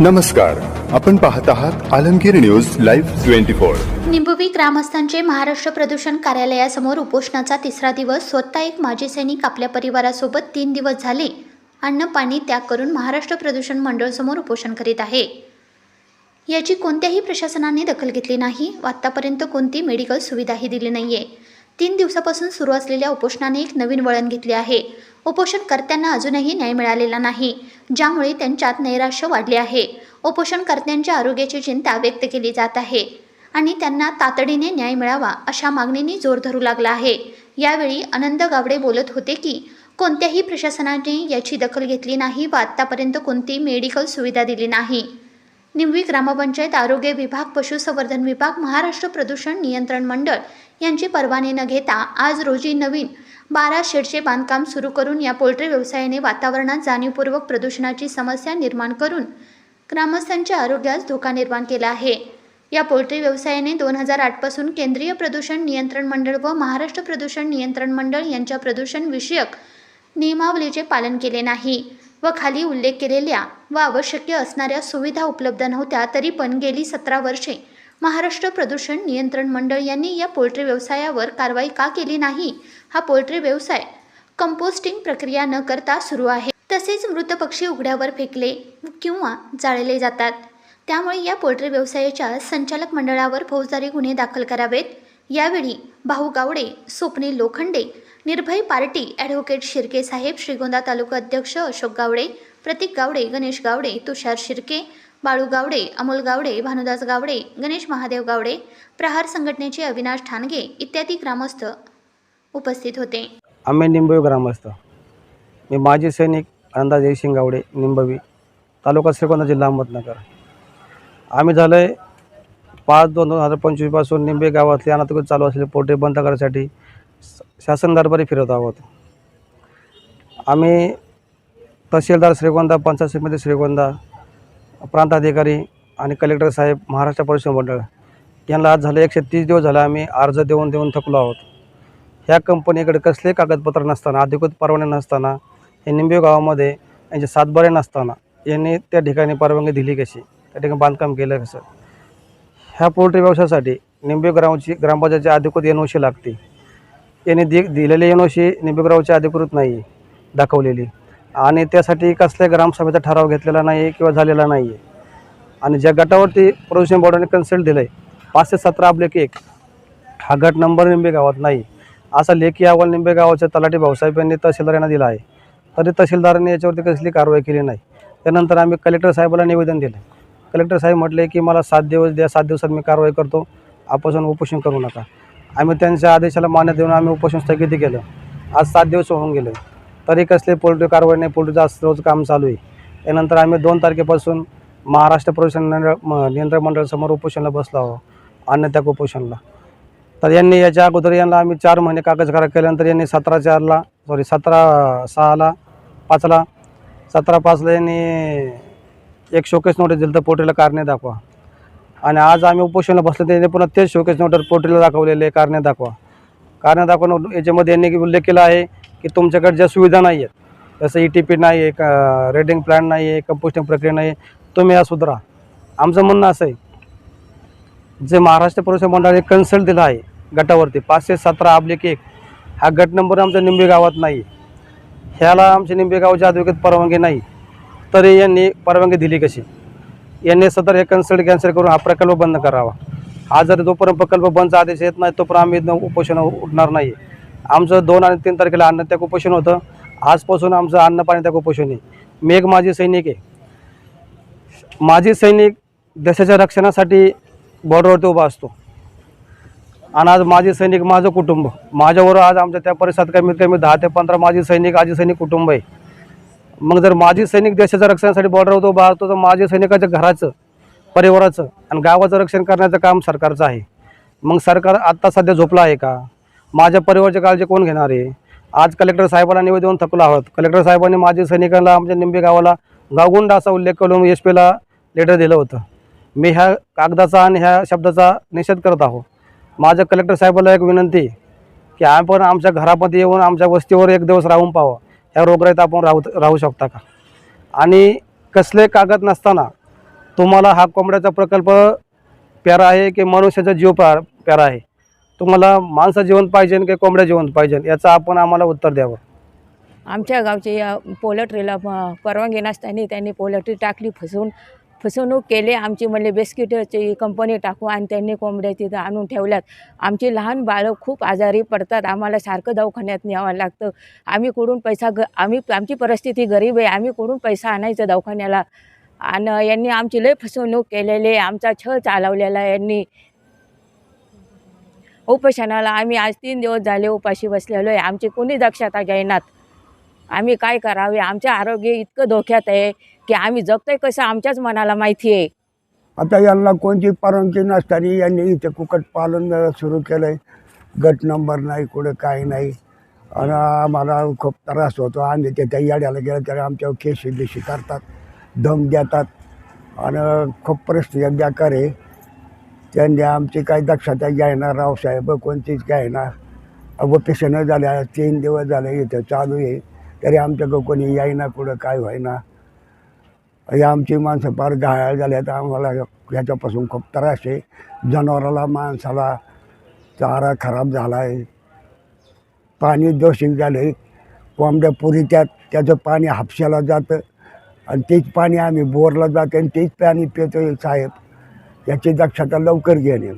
नमस्कार. आपण पाहत आहात Alamgir news live twenty four. Nimbuvi ग्रामस्थांचे महाराष्ट्र प्रदूषण कार्यालयासमोर उपोषणाचा तिसरा दिवस स्वतः एक माजी सैनिक आपल्या परिवारासोबत तीन दिवस झाले. अन्न पाणी त्याग करून महाराष्ट्र प्रदूषण मंडळसमोर उपोषण करीत आहे. याची कोणत्याही प्रशासनाने दखल घेतली नाही. आत्तापर्यंत कोणती मेडिकल सुविधाही दिली नाहीये. तीन दिवसापासून सुरू असलेल्या उपोषणाने एक नवीन वळण घेतले आहे. उपोषणकर्त्यांना अजूनही न्याय मिळालेला नाही ज्यामुळे त्यांच्यात नैराश्य वाढले आहे. उपोषणकर्त्यांच्या आरोग्याची चिंता व्यक्त केली जात आहे आणि त्यांना तातडीने न्याय मिळावा अशा मागणीने जोर धरू लागला आहे. यावेळी आनंद गावडे बोलत होते की कोणत्याही प्रशासनाने याची दखल घेतली नाही व आत्तापर्यंत कोणतीही मेडिकल सुविधा दिली नाही. निंबवी ग्रामपंचायत आरोग्य विभाग पशुसंवर्धन विभाग महाराष्ट्र प्रदूषण नियंत्रण मंडळ यांची परवाने न घेता आज रोजी नवीन बारा शेडचे बांधकाम सुरू करून या पोल्ट्री व्यवसायाने वातावरणात जाणीवपूर्वक प्रदूषणाची समस्या निर्माण करून ग्रामस्थांच्या आरोग्यास धोका निर्माण केला आहे. या पोल्ट्री व्यवसायाने दोन हजार आठपासून केंद्रीय प्रदूषण नियंत्रण मंडळ व महाराष्ट्र प्रदूषण नियंत्रण मंडळ यांच्या प्रदूषणविषयक नियमावलीचे पालन केले नाही व खाली उल्लेख केलेल्या व आवश्यक असणाऱ्या सुविधा उपलब्ध नव्हत्या तरी पण गेली सतरा वर्षे महाराष्ट्र प्रदूषण नियंत्रण मंडळ यांनी या पोल्ट्री व्यवसायावर कारवाई का केली नाही? हा पोल्ट्री व्यवसाय कंपोस्टिंग प्रक्रिया न करता सुरू आहे. तसेच मृत पक्षी उघड्यावर फेकले किंवा जाळले जातात. त्यामुळे या पोल्ट्री व्यवसायाच्या संचालक मंडळावर फौजदारी गुन्हे दाखल करावेत. यावेळी भाऊ गावडे स्वप्नील लोखंडे निर्भय पार्टी ॲडव्होकेट शिर्के साहेब श्रीगोंदा तालुका अध्यक्ष अशोक गावडे प्रतीक गावडे गणेश गावडे तुषार शिर्के बाळू गावडे अमोल गावडे भानुदास गावडे गणेश महादेव गावडे प्रहार संघटनेचे अविनाश ठाणगे इत्यादी ग्रामस्थ उपस्थित होते. आम्ही निंबवी ग्रामस्थ. मी माजी सैनिक आनंदा जयसिंग गावडे निंबवी तालुका श्रीगोंदा जिल्हा अहमदनगर. आम्ही झालं आहे पाच दोन दोन हजार पंचवीसपासून निंबे गावातले अनाथकृत चालू असलेले पोटे बंद करण्यासाठी शासन दरबारी फिरत आहोत. आम्ही तहसीलदार श्रीगोंदा पंचायत समिती श्रीगोंदा प्रांताधिकारी आणि कलेक्टर साहेब महाराष्ट्र परिषद मंडळ. यांना आज झालं एकशे तीस दिवस झाले आम्ही अर्ज देऊन देऊन थकलो आहोत. ह्या कंपनीकडे कसले कागदपत्र नसताना अधिकृत परवाने नसताना हे निंबे गावामध्ये यांचे सातबारे नसताना यांनी त्या ठिकाणी परवानगी दिली कशी? त्या ठिकाणी बांधकाम केलं कसं? ह्या पोल्ट्री व्यवसायासाठी निंबे ग्रामची ग्रामपंचायतची अधिकृत एन ओ सी लागते यांनी दि दिलेली एन ओ सी निंबे अधिकृत नाही आहे दाखवलेली. आणि त्यासाठी कसल्या ग्रामसभेचा ठराव घेतलेला नाही आहे किंवा झालेला नाही आहे आणि ज्या गटावरती प्रदूषण बोर्डाने कन्सल्ट दिलं आहे पाचशे सतरा आपले एक हा गट नंबर निंबे गावात नाही. असा लेखी अहवाल निंबे गावाच्या तलाठी भाऊसाहेब यांनी तहसीलदार यांना दिला आहे. तरी तहसीलदारांनी याच्यावरती कसली कारवाई केली नाही. त्यानंतर आम्ही कलेक्टर साहेबाला निवेदन दिलं कलेक्टर साहेब म्हटले की मला सात दिवस द्या सात दिवसात मी कारवाई करतो. आपण उपोषण करू नका. आम्ही त्यांच्या आदेशाला मान्य देऊन आम्ही उपोषण स्थगिती केलं. आज सात दिवस होऊन गेले. तरी कसले पोल्ट्री कारवाई नाही पोल्ट्रीचं आज रोज काम चालू आहे. त्यानंतर आम्ही दोन तारखेपासून महाराष्ट्र प्रदूषण म- नियंत्रण मंडळासमोर उपोषणाला बसलो आहोत अन्न त्या उपोषणला तर यांनी याच्या अगोदर यांना आम्ही चार महिने कागद करा केल्यानंतर यांनी सतरा चारला सॉरी सतरा सहाला पाचला सतरा पाचला यांनी एक शोकेस नोटीस दिलं तर पोल्ट्रीला कारणे दाखवा. आणि आज आम्ही उपोषणाला बसलो त्यांनी पुन्हा तेच शोकेस नोटर पोल्ट्रीला दाखवलेले कारणे दाखवा. कारण दाखवून याच्यामध्ये यांनी उल्लेख केला आहे की तुमच्याकडे ज्या सुविधा नाही आहेत जसं ई टी पी नाही आहे का रेडिंग प्लॅन नाही आहे कंपोस्टिंग प्रक्रिया नाही आहे तुम्ही या सुधारा. आमचं म्हणणं असं आहे जे महाराष्ट्र प्रदूषण मंडळाने कन्सल्ट दिला आहे गटावरती पाचशे सतरा अब्लिक एक हा गट नंबर आमच्या निंबे गावात नाही. ह्याला आमच्या निंबे गावच्या अधिकृत परवानगी नाही तरी यांनी परवानगी दिली कशी? यांनी सदर हे कन्सल्ट कॅन्सल करून हा प्रकल्प बंद करावा. हा जर जोपर्यंत प्रकल्प बंदचा आदेश येत नाही तोपर्यंत आम्ही उपोषण उठणार नाही आमचं दोन आणि तीन तारखेला अन्नत्याग उपोषण होतं. आजपासून आमचं अन्न पाणी त्याग उपोषण आहे. मी एक माजी सैनिक आहे. माजी सैनिक देशाच्या रक्षणासाठी बॉर्डरवरती उभा असतो. आणि आज माझे सैनिक माझं कुटुंब. माझ्यावर आज आमच्या त्या परिसरात कमीत कमी दहा ते पंधरा माझी सैनिक आजी सैनिक कुटुंब आहे. मग जर माझी सैनिक देशाच्या रक्षणासाठी बॉर्डरवर उभा असतो तर माझ्या सैनिकाच्या घराचं परिवाराचं आणि गावाचं रक्षण करण्याचं काम सरकारचं आहे. मग सरकार आत्ता सध्या झोपलं आहे का? माझ्या परिवाराची काळजी कोण घेणार आहे? आज कलेक्टर साहेबांना निवेदन थकलो आहोत. कलेक्टर साहेबांनी माझ्या सैनिकांना आमच्या निंबे गावाला गावगुंड असा उल्लेख करून एस पीला लेटर दिलं होतं. मी ह्या कागदाचा आणि ह्या शब्दाचा निषेध करत आहो. माझ्या कलेक्टर साहेबाला एक विनंती की आपण आमच्या घरामध्ये येऊन आमच्या वस्तीवर एक दिवस राहून पाहावं. ह्या रोगराईत आपण राहू राहू शकता का? आणि कसले कागद नसताना तुम्हाला हा कोंबड्याचा प्रकल्प प्यारा आहे की मनुष्याचा जीव प्या प्यारा आहे? तुम्हाला माणसं जिवंत पाहिजे की कोंबड्या जिवंत पाहिजे याचं आपण आम्हाला उत्तर द्यावं. आमच्या गावचे या पोलट्रीला परवानगी नसताना त्यांनी पोलट्री टाकली फसवून फसवणूक केली. आमची म्हणले बिस्किटची कंपनी टाकू आणि त्यांनी कोंबड्या तिथं आणून ठेवल्यात. आमची लहान बाळं खूप आजारी पडतात. आम्हाला सारखं दवाखान्यात न्यावं लागतं. आम्ही कुठून पैसा ग आम्ही आमची परिस्थिती गरीब आहे. आम्ही कुठून पैसा आणायचं दवाखान्याला? आणि यांनी आमची लय फसवणूक केलेली आहे. आमचा छळ चालवलेला आहे यांनी. उपोषणाला आम्ही आज तीन दिवस झाले उपाशी बसलेलो आहे. आमची कोणी दक्षता घेणार आम्ही काय करावे? आमचं आरोग्य इतकं धोक्यात आहे की आम्ही जगतोय कसं आमच्याच मनाला माहिती आहे. आता यांना कोणती परवानगी नसताना यांनी इथे कुक्कुटपालन सुरू केलं आहे गट नंबर नाही कुठं काही नाही. आणि आम्हाला खूप त्रास होतो. आम्ही ते त्या याड्याला गेलं तर आमच्यावर केशी बिशी करतात. दम देतात. आणि खूप परिस्थिती बेकार आहे त्यांनी आमची काही दक्षता घ्यायना रावसाहेब कोणतीच घ्यायना. ऑपरेशनं झाल्या तीन दिवस झाले इथं चालू आहे. तरी आमच्याकडं कोणी यायना कुठं काय व्हायना. हे आमची माणसं फार घायाळ झाल्या तर आम्हाला ह्याच्यापासून खूप त्रास आहे. जनावराला माणसाला चारा खराब झाला आहे पाणी दूषित झालं आहे कोंबड्या पुरी त्यात त्याचं पाणी हापशाला जातं. आणि तेच पाणी आम्ही बोरला जाते आणि तेच पाणी पितो साहेब. याची दक्षता लवकर घेणे